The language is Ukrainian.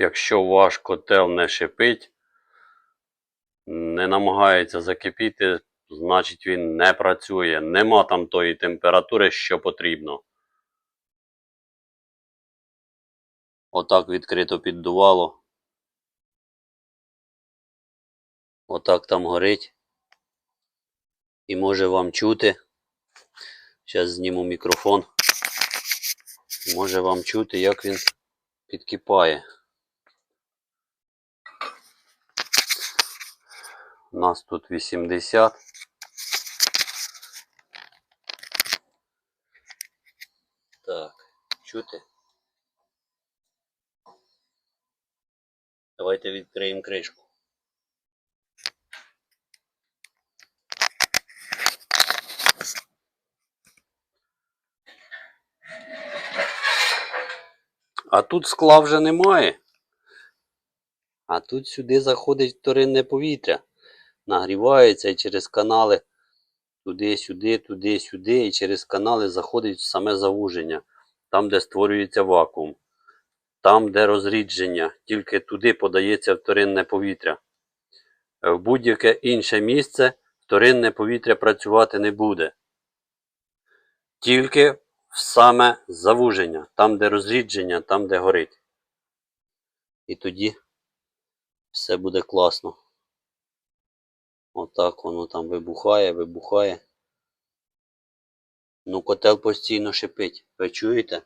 Якщо ваш котел не шипить, не намагається закипіти, значить він не працює. Нема там тої температури, що потрібно. Отак відкрито піддувало. Отак там горить. І може вам чути. Зараз зніму мікрофон. Може вам чути, як він підкипає. У нас тут 80. Так, чути? Давайте відкриємо кришку. А тут скла вже немає. А тут сюди заходить вторинне повітря. Нагрівається і через канали туди-сюди, туди-сюди, і через канали заходить в саме завуження, там, де створюється вакуум. Там, де розрідження, тільки туди подається вторинне повітря. В будь-яке інше місце вторинне повітря працювати не буде. Тільки в саме завуження, там, де розрідження, там, де горить. І тоді все буде класно. Отак воно там вибухає, вибухає. Ну, котел постійно шипить. Ви чуєте?